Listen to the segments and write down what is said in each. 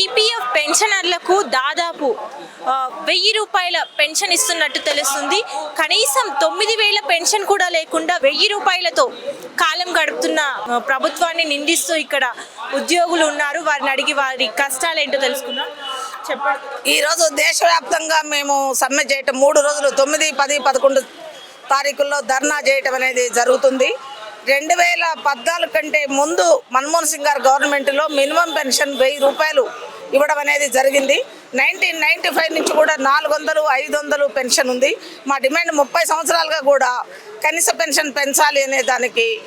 EPF పెన్షనర్లకు దాదాపు వెయ్యి రూపాయల పెన్షన్ ఇస్తున్నట్టు తెలుస్తుంది. కనీసం తొమ్మిది వేల పెన్షన్ కూడా లేకుండా వెయ్యి రూపాయలతో కాలం గడుపుతున్న ప్రభుత్వాన్ని నిందిస్తూ ఇక్కడ ఉద్యోగులు ఉన్నారు. వారిని అడిగి వారి కష్టాలు ఏంటో తెలుసుకుందాం. చెప్పండి. ఈరోజు దేశవ్యాప్తంగా మేము సమ్మె చేయటం మూడు రోజులు తొమ్మిది పది పదకొండు తారీఖుల్లో ధర్నా చేయటం అనేది జరుగుతుంది. రెండు వేల పద్నాలుగు కంటే ముందు మన్మోహన్ సింగ్ గారు గవర్నమెంట్లో మినిమం పెన్షన్ వెయ్యి రూపాయలు ఇవ్వడం అనేది జరిగింది. నైన్టీన్ నైన్టీ ఫైవ్ నుంచి కూడా నాలుగు వందలు ఐదు వందలు పెన్షన్ ఉంది. మా డిమాండ్ ముప్పై సంవత్సరాలుగా కూడా కనీస పెన్షన్ పెంచాలి అనే దానికి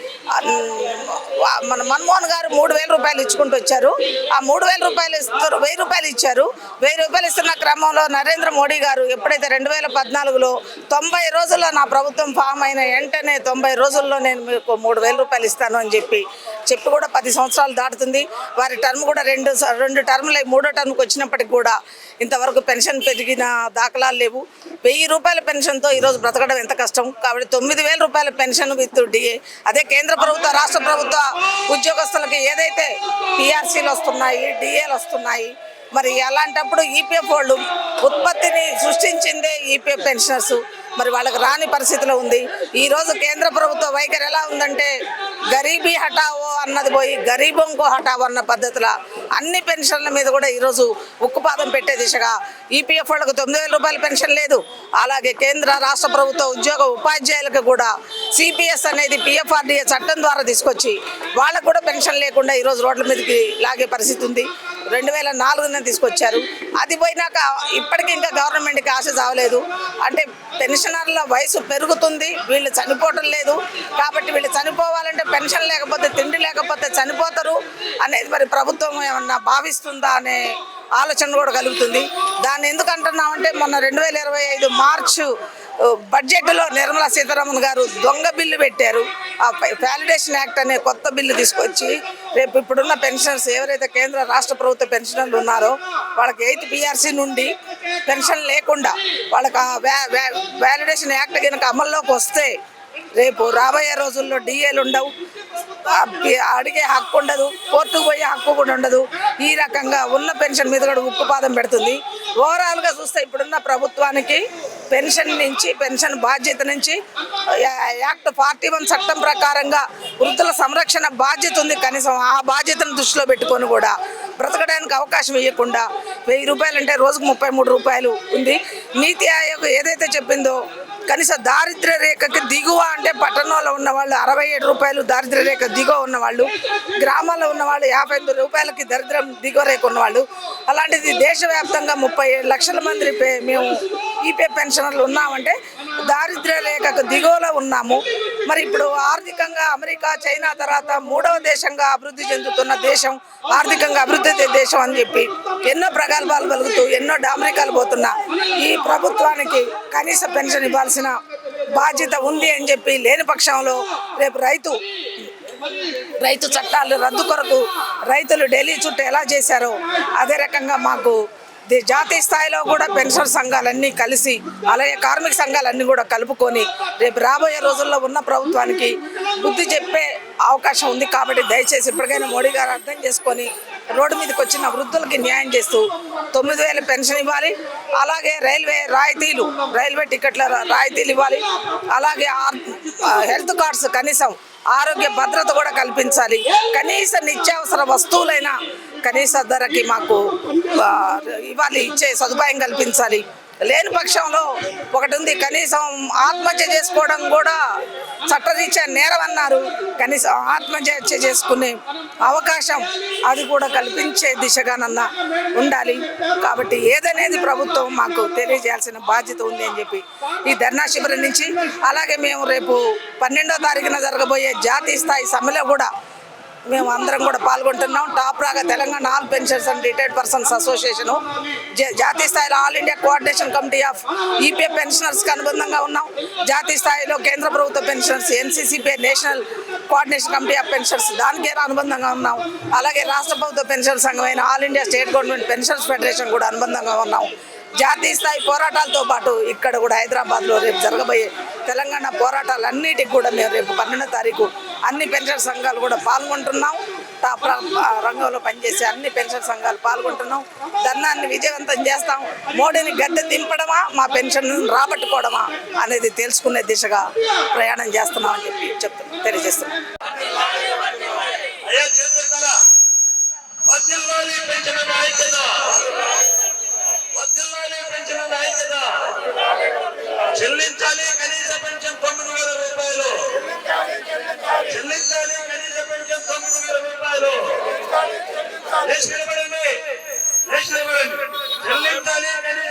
మన మన్మోహన్ గారు మూడు వేల రూపాయలు ఇచ్చుకుంటూ వచ్చారు. ఆ మూడు వేల రూపాయలు ఇస్తారు వెయ్యి రూపాయలు ఇచ్చారు. వెయ్యి రూపాయలు ఇస్తున్న క్రమంలో నరేంద్ర మోడీ గారు ఎప్పుడైతే రెండు వేల పద్నాలుగులో తొంభై రోజుల్లో నా ప్రభుత్వం ఫామ్ అయిన వెంటనే తొంభై రోజుల్లో నేను మీకు మూడు వేల రూపాయలు ఇస్తాను అని చెప్పి చెప్పి కూడా పది సంవత్సరాలు దాటుతుంది. వారి టర్మ్ కూడా రెండు స- రెండు టర్మ్లు మూడో టర్మ్కి వచ్చినప్పటికి కూడా ఇంతవరకు పెన్షన్ పెరిగిన దాఖలాలు లేవు. వెయ్యి రూపాయల పెన్షన్తో ఈరోజు బ్రతకడం ఎంత కష్టం? కాబట్టి తొమ్మిది వేల రూపాయల పెన్షన్ విత్ డిఏ అదే కేంద్ర ప్రభుత్వ రాష్ట్ర ప్రభుత్వ ఉద్యోగస్తులకి ఏదైతే పిఆర్సీలు వస్తున్నాయి డిఏలు వస్తున్నాయి మరి అలాంటప్పుడు ఈపీఎఫ్ వాళ్ళు ఉత్పత్తిని సృష్టించిందే ఈపీఎఫ్ పెన్షనర్స్. మరి వాళ్ళకి రాని పరిస్థితిలో ఉంది. ఈరోజు కేంద్ర ప్రభుత్వ వైఖరి ఎలా ఉందంటే గరీబీ హటావో అన్నది పోయి గరీబంకో హటావో అన్న పద్ధతిలో అన్ని పెన్షన్ల మీద కూడా ఈరోజు ఉక్కుపాదం పెట్టే దిశగా ఈపీఎఫ్ వాళ్ళకు తొమ్మిది వేల రూపాయల పెన్షన్ లేదు. అలాగే కేంద్ర రాష్ట్ర ప్రభుత్వ ఉద్యోగ ఉపాధ్యాయులకు కూడా సిపిఎస్ అనేది పిఎఫ్ఆర్డిఏ చట్టం ద్వారా తీసుకొచ్చి వాళ్ళకు కూడా పెన్షన్ లేకుండా ఈరోజు రోడ్ల మీదకి లాగే పరిస్థితి ఉంది. రెండు వేల నాలుగున తీసుకొచ్చారు. అది పోయినాక ఇప్పటికీ ఇంకా గవర్నమెంట్కి ఆశ చావలేదు. అంటే పెన్షనర్ల వయసు పెరుగుతుంది వీళ్ళు చనిపోవటం లేదు. కాబట్టి వీళ్ళు చనిపోవాలంటే పెన్షన్ లేకపోతే తిండి లేకపోతే చనిపోతారు అనేది మరి ప్రభుత్వం ఏమన్నా భావిస్తుందా అనే ఆలోచన కూడా కలుగుతుంది. దాన్ని ఎందుకు అంటున్నామంటే మొన్న రెండు వేల ఇరవై ఐదు మార్చు బడ్జెట్లో నిర్మలా సీతారామన్ గారు దొంగ బిల్లు పెట్టారు. ఆ వ్యాలిడేషన్ యాక్ట్ అనే కొత్త బిల్లు తీసుకొచ్చి రేపు ఇప్పుడున్న పెన్షన్స్ ఎవరైతే కేంద్ర రాష్ట్ర ప్రభుత్వం పెన్షనర్లు ఉన్నారో వాళ్ళకి ఎయిత్ పిఆర్సీ నుండి పెన్షన్ లేకుండా వాళ్ళకి ఆ వ్యా వ్యాలిడేషన్ యాక్ట్ కనుక అమల్లోకి వస్తే రేపు రాబోయే రోజుల్లో డిఏలు ఉండవు. అడిగే హక్కు ఉండదు కోర్టుకు పోయే హక్కు కూడా ఉండదు. ఈ రకంగా ఉన్న పెన్షన్ మీద కూడా ఉక్కుపాదం పెడుతుంది. ఓవరాల్గా చూస్తే ఇప్పుడున్న ప్రభుత్వానికి పెన్షన్ నుంచి పెన్షన్ బాధ్యత నుంచి యాక్ట్ ఫార్టీ వన్ చట్టం ప్రకారంగా వృద్ధుల సంరక్షణ బాధ్యత ఉంది కనీసం. ఆ బాధ్యతను దృష్టిలో పెట్టుకొని కూడా బ్రతకడానికి అవకాశం ఇవ్వకుండా వెయ్యి రూపాయలు అంటే రోజుకు ముప్పై మూడు రూపాయలు ఉంది. నీతి ఆయోగ్ ఏదైతే చెప్పిందో కనీస దారిద్ర్య రేఖకి దిగువ అంటే పట్టణంలో ఉన్న వాళ్ళు అరవై ఏడు రూపాయలు దారిద్ర్య రేఖ దిగువ ఉన్నవాళ్ళు గ్రామాల్లో ఉన్నవాళ్ళు యాభై ఎనిమిది రూపాయలకి దరిద్రం దిగువ రేఖ ఉన్నవాళ్ళు అలాంటిది దేశవ్యాప్తంగా ముప్పై లక్షల మంది మేము ఈపే పెన్షనర్లు ఉన్నామంటే దారిద్ర్య రేఖకు దిగువలో ఉన్నాము. మరి ఇప్పుడు ఆర్థికంగా అమెరికా చైనా తర్వాత మూడవ దేశంగా అభివృద్ధి చెందుతున్న దేశం ఆర్థికంగా అభివృద్ధి దేశం అని చెప్పి ఎన్నో ప్రగల్భాలు కలుగుతూ ఎన్నో డామరికాలు పోతున్న. ఈ ప్రభుత్వానికి కనీస పెన్షన్ ఇవ్వాల్సిన బాధ్యత ఉంది అని చెప్పి లేని పక్షంలో రేపు రైతు రైతు చట్టాలు రద్దు కొరకు రైతులు ఢిల్లీ చుట్టూ ఎలా చేశారో అదే రకంగా మాకు జాతీయ స్థాయిలో కూడా పెన్షన్ సంఘాలన్నీ కలిసి అలాగే కార్మిక సంఘాలన్నీ కూడా కలుపుకొని రేపు రాబోయే రోజుల్లో ఉన్న ప్రభుత్వానికి బుద్ధి చెప్పే అవకాశం ఉంది కాబట్టి దయచేసి ఇప్పటికైనా మోడీ గారు అర్థం చేసుకొని రోడ్డు మీదకి వచ్చిన వృద్ధులకి న్యాయం చేస్తూ తొమ్మిది వేలు పెన్షన్ ఇవ్వాలి అలాగే రైల్వే రాయితీలు రైల్వే టికెట్ల రాయితీలు ఇవ్వాలి అలాగే హెల్త్ కార్డ్స్ కనీసం ఆరోగ్య భద్రత కూడా కల్పించాలి. కనీస నిత్యావసర వస్తువులైనా కనీస ధరకి మాకు ఇవ్వాలి ఇచ్చే సదుపాయం కల్పించాలి. లేని పక్షంలో ఒకటి ఉంది కనీసం ఆత్మహత్య చేసుకోవడం కూడా చట్టరీత్యా నేరం అన్నారు కనీసం ఆత్మహత్య చేసుకునే అవకాశం అది కూడా కల్పించే దిశగానన్నా ఉండాలి. కాబట్టి ఏదనేది ప్రభుత్వం మాకు తెలియజేయాల్సిన బాధ్యత ఉంది అని చెప్పి ఈ ధర్నా శిబిరం నుంచి అలాగే మేము రేపు పన్నెండో తారీఖున జరగబోయే జాతీయ స్థాయి సమ్మెలో కూడా మేము అందరం కూడా పాల్గొంటున్నాం. టాప్ రాగా Telangana all pensions and retired persons association జాతీయ స్థాయిలో all India coordination committee of EPF పెన్షనర్స్కి అనుబంధంగా ఉన్నాం. జాతీయ స్థాయిలో కేంద్ర ప్రభుత్వ pensioners NCCP national coordination committee of pensions దానికే అనుబంధంగా ఉన్నాం. అలాగే రాష్ట్ర ప్రభుత్వ pension సంఘమైన all India state government pensions federation కూడా అనుబంధంగా ఉన్నాం. జాతీయ స్థాయి పోరాటాలతో పాటు ఇక్కడ కూడా హైదరాబాద్లో రేపు జరగబోయే తెలంగాణ పోరాటాలన్నిటికి కూడా మేము రేపు పన్నెండో తారీఖు అన్ని పెన్షన్ సంఘాలు కూడా పాల్గొంటున్నాం. తా- రంగంలో పనిచేసే అన్ని పెన్షన్ సంఘాలు పాల్గొంటున్నాం. ధర్నాన్ని విజయవంతం చేస్తాం. మోడీని గద్దె దింపడమా మా పెన్షన్ రాబట్టుకోవడమా అనేది తెలుసుకునే దిశగా ప్రయాణం చేస్తున్నామని చెప్పి చెప్తున్నాం తెలియజేస్తున్నాం. చెల్లించాలి కనీస పెన్షన్ తొమ్మిది వేల రూపాయలు. చెల్లించాలి కనీస పెన్షన్ తొమ్మిది వేల రూపాయలు. లేచి నిలబడండి లేచి నిలబడండి చెల్లించాలి కనీస